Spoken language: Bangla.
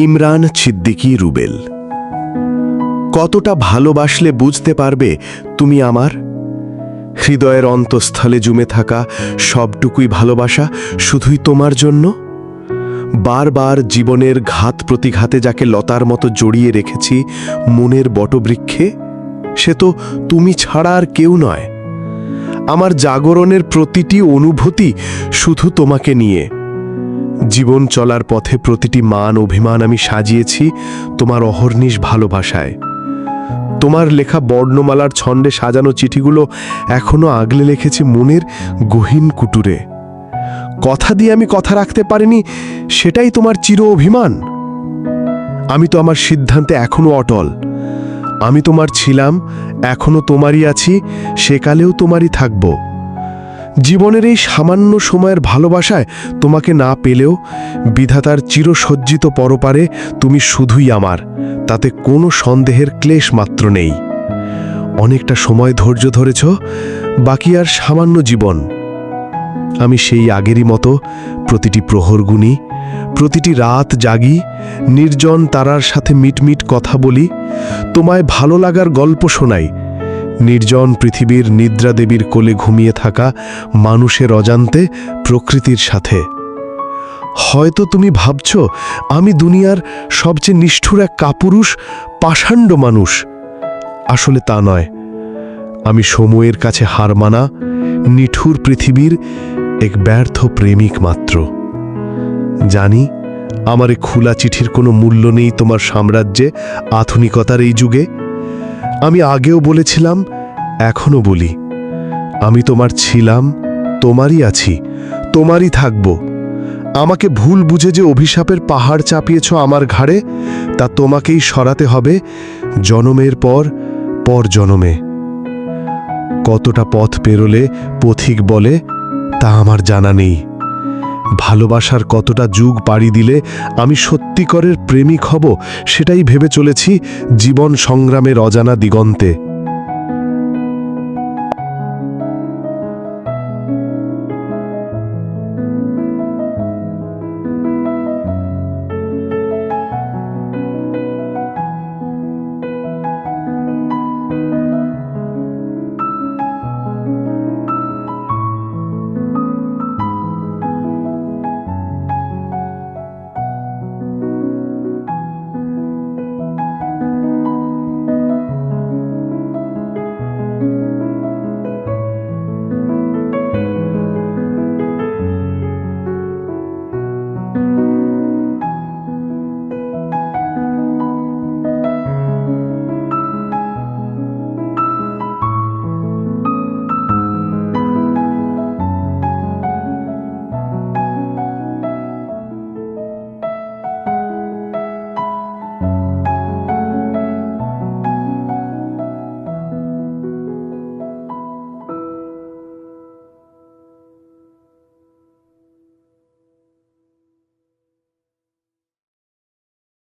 ইমরান ছিদ্দিকি রুবেল। কতটা ভালোবাসলে বুঝতে পারবে তুমি আমার? হৃদয়ের অন্তঃস্থলে জুমে থাকা সবটুকুই ভালোবাসা শুধুই তোমার জন্য? বারবার জীবনের ঘাত প্রতিঘাতে যাকে লতার মতো জড়িয়ে রেখেছি মনের বটবৃক্ষে, সে তো তুমি ছাড়া আর কেউ নয়। আমার জাগরণের প্রতিটি অনুভূতি শুধু তোমাকে নিয়ে। জীবন চলার পথে প্রতিটি মান অভিমান আমি সাজিয়েছি তোমার অহর্নিশ ভালোবাসায়। তোমার লেখা বর্ণমালার ছন্দে সাজানো চিঠিগুলো এখনও আগলে লিখেছি মনের গহীন কুটুরে। কথা দিয়ে আমি কথা রাখতে পারিনি, সেটাই তোমার চির অভিমান। আমি তো আমার সিদ্ধান্তে এখনও অটল। আমি তোমার ছিলাম, এখনও তোমারই আছি, সেকালেও তোমারই থাকব। জীবনের এই সামান্য সময়ের ভালোবাসায় তোমাকে না পেলেও বিধাতার চিরসজ্জিত পরপারে তুমি শুধুই আমার, তাতে কোনো সন্দেহের ক্লেশ মাত্র নেই। অনেকটা সময় ধৈর্য ধরেছ, বাকি আর সামান্য জীবন। আমি সেই আগেরই মতো প্রতিটি প্রহর গুনি, প্রতিটি রাত জাগি, নির্জন তারার সাথে মিটমিট কথা বলি, তোমায় ভালো লাগার গল্প শোনাই নির্জন পৃথিবীর নিদ্রা দেবীর কোলে ঘুমিয়ে থাকা মানুষের অজান্তে প্রকৃতির সাথে। হয়তো তুমি ভাবছ, আমি দুনিয়ার সবচেয়ে নিষ্ঠুর এক কাপুরুষ, পাষাণ্ড মানুষ। আসলে তা নয়। আমি সময়ের কাছে হার মানা, নিঠুর পৃথিবীর এক ব্যর্থ প্রেমিক মাত্র। জানি, আমার খোলা চিঠির কোনো মূল্য নেই তোমার সাম্রাজ্যে, আধুনিকতার এই যুগে। আমি আগেও বলেছিলাম এখনও বলি। আমি তোমার ছিলাম, তোমারই আছি, তোমারই থাকব। আমাকে ভুল বুঝে যে অভিশাপের পাহাড় চাপিয়েছ আমার ঘাড়ে, তা তোমাকেই সরাতে হবে জনমের পর পর জনমে। কতটা পথ পেরোলে পথিক বলে, তা আমার জানা নেই। ভালোবাসার কতটা যুগ পাড়ি দিলে আমি সত্যিকরের প্রেমিক হব, সেটাই ভেবে চলেছি জীবন সংগ্রামের অজানা দিগন্তে।